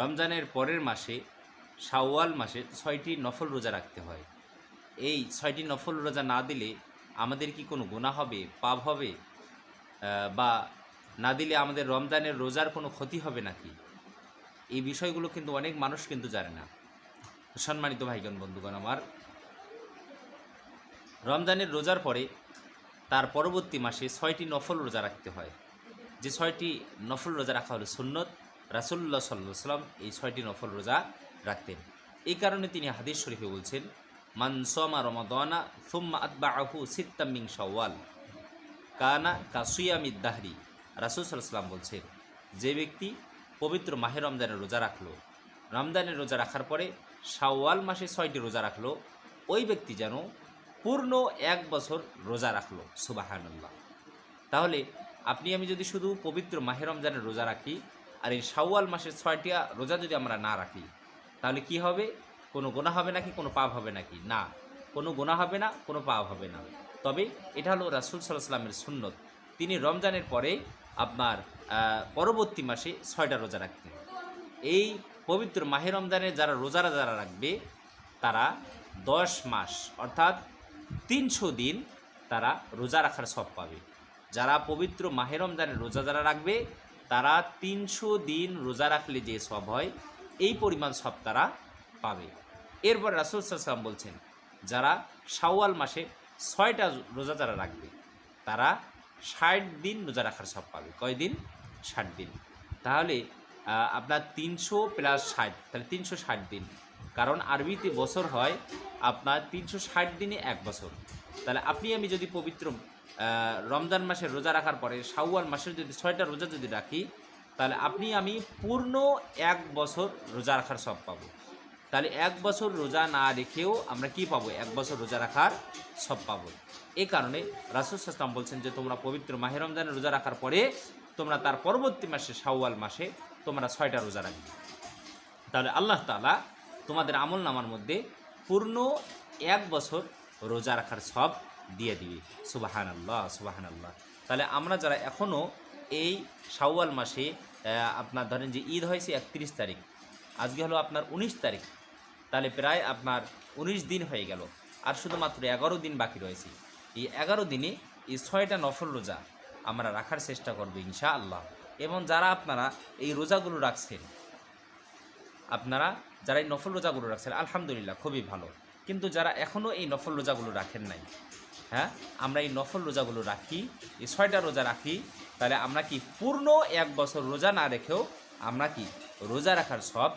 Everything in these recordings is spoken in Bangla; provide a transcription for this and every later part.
রমজানের পরের মাসে, শাওয়াল মাসে ছয়টি নফল রোজা রাখতে হয়। এই ছয়টি নফল রোজা না দিলে আমাদের কি কোনো গুণা হবে, পাপ হবে? বা না দিলে আমাদের রমজানের রোজার কোনো ক্ষতি হবে নাকি? এই বিষয়গুলো কিন্তু অনেক মানুষ কিন্তু জানে না। সম্মানিত ভাইগণ, বন্ধুগণ আমার, রমজানের রোজার পরে তার পরবর্তী মাসে ছয়টি নফল রোজা রাখতে হয়। যে ছয়টি নফল রোজা রাখা হলো সুন্নত রাসুল্লাহ সাল্লাহ সাল্লাম এই ছয়টি নফল রোজা রাখতেন। এই কারণে তিনি হাদিস শরীফে বলছেন মানসমা রমাদানা থুম্মা আতবাহু সিত্তামিং শাওয়াল কানা কাসুয়ামিদ দাহরি। রাসুল সাল্লাম বলছেন, যে ব্যক্তি পবিত্র মাহে রমজানের রোজা রাখল, রমজানের রোজা রাখার পরে শাওয়াল মাসে ছয়টি রোজা রাখল, ওই ব্যক্তি যেন পূর্ণ এক বছর রোজা রাখল। সুবাহান্লাহ তাহলে, আপনি, আমি যদি শুধু পবিত্র মাহে রমজানের রোজা রাখি আর এই শাওয়াল মাসের ছয়টা রোজা যদি আমরা না রাখি, তাহলে কি হবে? কোনো গোনা হবে নাকি? কোনো পাপ হবে নাকি? না, কোনো গোনা হবে না, কোনো পাপ হবে না। তবে এটা হলো রাসুল সাল্লাহ সাল্লামের সুন্নত। তিনি রমজানের পরে আপনার পরবর্তী মাসে ছয়টা রোজা রাখতেন। এই পবিত্র মাহে রমজানের যারা রোজারা যারা রাখবে, তারা দশ মাস, অর্থাৎ তিনশো দিন তারা রোজা রাখার সব পাবে। যারা পবিত্র মাহে রমজানের রোজা যারা রাখবে তারা তিনশো দিন রোজা রাখলে যে সব হয়, এই পরিমাণ সব তারা পাবে। এরপর রাসুল সাল্লাম বলছেন, যারা শাওয়াল মাসে ছয়টা রোজা যারা রাখবে, তারা ষাট দিন রোজা রাখার সব পাবে। কয় দিন? ষাট দিন। তাহলে আপনার তিনশো প্লাস ষাট, তাহলে তিনশো ষাট দিন। কারণ আরবিতে বছর হয় আপনার তিনশো ষাট দিনে এক বছর। তাহলে আপনি, আমি যদি পবিত্র রমজান মাসের রোজা রাখার পরে শাওয়াল মাসের যদি ছয়টা রোজা যদি রাখি, তাহলে আপনি, আমি পূর্ণ এক বছর রোজা রাখার সব পাবো। তাহলে এক বছর রোজা না রেখেও আমরা কি পাবো? এক বছর রোজা রাখার সব পাবো। এ কারণে রাসুল সাসলাম বলছেন যে, তোমরা পবিত্র মাহে রমজানের রোজা রাখার পরে তোমরা তার পরবর্তী মাসে শাওয়াল মাসে তোমরা ছয়টা রোজা রাখবে। তাহলে আল্লাহ তাআলা তোমাদের আমল নামার মধ্যে পূর্ণ এক বছর রোজা রাখার সব দিয়ে দিবে। সুবাহান আল্লাহ সুবাহান আল্লাহ তাহলে আমরা যারা এখনও এই শাওয়াল মাসে আপনার ধরেন যে ঈদ হয়েছে একত্রিশ তারিখ, আজকে হলো আপনার উনিশ তারিখ, তাহলে প্রায় আপনার উনিশ দিন হয়ে গেল। আর শুধুমাত্র এগারো দিন বাকি রয়েছে। এই এগারো দিনে এই ছয়টা নফল রোজা আমরা রাখার চেষ্টা করব ইনশা আল্লাহ এবং যারা আপনারা এই রোজাগুলো রাখছেন, আপনারা যারা এই নফল রোজাগুলো রাখছেন, আলহামদুলিল্লাহ খুবই ভালো। কিন্তু যারা এখনও এই নফল রোজাগুলো রাখেন নাই হ্যাঁ? আমরা এই নফল রোজাগুলো রাখি, এই ছয়টা রোজা রাখি, তাহলে আমরা কি পূর্ণ এক বছর রোজা না রেখেও আমরা কি রোজা রাখার সব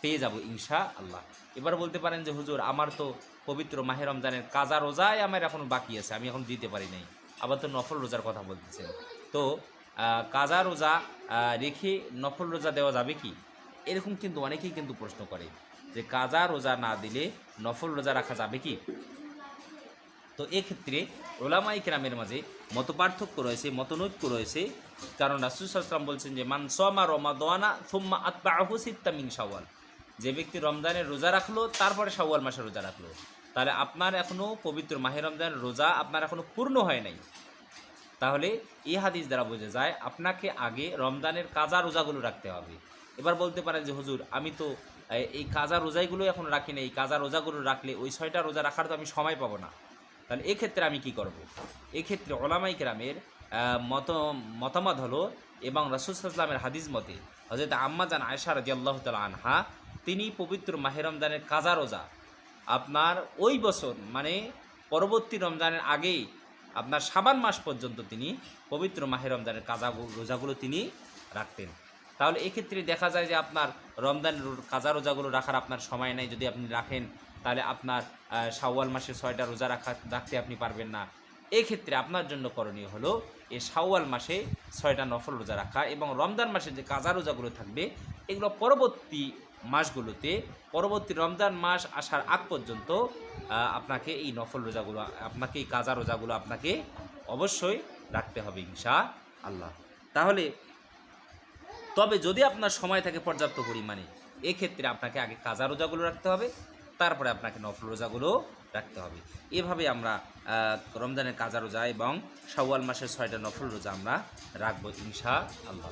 পেয়ে যাব ইনশা আল্লাহ এবার বলতে পারেন যে, হুজুর, আমার তো পবিত্র মাহে রমজানের কাজা রোজাই আমার এখন বাকি আছে, আমি এখন দিতে পারি নাই। আবার তো নফল রোজার কথা বলতেছেন। তো কাজা রোজা রেখে নফল রোজা দেওয়া যাবে কি? এরকম কিন্তু অনেকেই কিন্তু প্রশ্ন করে যে কাজা রোজা না দিলে নফল রোজা রাখা যাবে কি? তো এক্ষেত্রে ওলামাই কেরামের মাঝে মত পার্থক্য রয়েছে, মতনৈক্য রয়েছে। কারণ রাসুসাল্লাম বলছেন যে, মান সমা রমাদানা থুম্মা আতবাহু সিত্তামিং সাওয়াল যে ব্যক্তি রমজানের রোজা রাখল, তারপরে সাওয়াল মাসে রোজা রাখল। তাহলে আপনার এখনও পবিত্র মাহে রমজানের রোজা আপনার এখনও পূর্ণ হয় নাই। তাহলে এই হাদিস দ্বারা বোঝা যায়, আপনাকে আগে রমজানের কাজা রোজাগুলো রাখতে হবে এবার বলতে পারেন যে, হুজুর, আমি তো এই কাজা রোজাইগুলো এখন রাখি না এই কাজা রোজাগুলো রাখলে ওই ছয়টা রোজা রাখার তো আমি সময় পাবো না তাহলে এক্ষেত্রে আমি কি করব। এক্ষেত্রে ওলামাই কেরামের মত, মতামত হলো এবং রাসুলসাল্লামের হাদিস মতে হজরত আম্মাজান আয়সা রাজি আল্লাহ তালা আনহা, তিনি পবিত্র মাহে রমজানের কাজা রোজা, আপনার ওই বছর মানে পরবর্তী রমজানের আগেই আপনার সাবান মাস পর্যন্ত তিনি পবিত্র মাহে রমজানের কাজা রোজাগুলো তিনি রাখতেন। তাহলে এক্ষেত্রে দেখা যায় যে আপনার রমজানের কাজা রোজাগুলো রাখার আপনার সময় নাই, যদি আপনি রাখেন, তাহলে আপনার শাওয়াল মাসে ছয়টা রোজা রাখা রাখতে আপনি পারবেন না। এক্ষেত্রে আপনার জন্য করণীয় হলো এই শাওয়াল মাসে ছয়টা নফল রোজা রাখা এবং রমজান মাসে যে কাজা রোজাগুলো থাকবে, এগুলো পরবর্তী মাসগুলোতে পরবর্তী রমজান মাস আসার আগ পর্যন্ত আপনাকে এই নফল রোজাগুলো, আপনাকে এই কাজা রোজাগুলো আপনাকে অবশ্যই রাখতে হবে ইনশা আল্লাহ তাহলে, তবে যদি আপনার সময় থাকে পর্যাপ্ত পরিমাণে, এক্ষেত্রে আপনাকে আগে কাজা রোজাগুলো রাখতে হবে, তারপরে আপনাকে নফল রোজাগুলো রাখতে হবে। এভাবে আমরা রমজানের কাজা রোজা এবং শাওয়াল মাসের ছয়টা নফল রোজা আমরা রাখব ইনশা আল্লাহ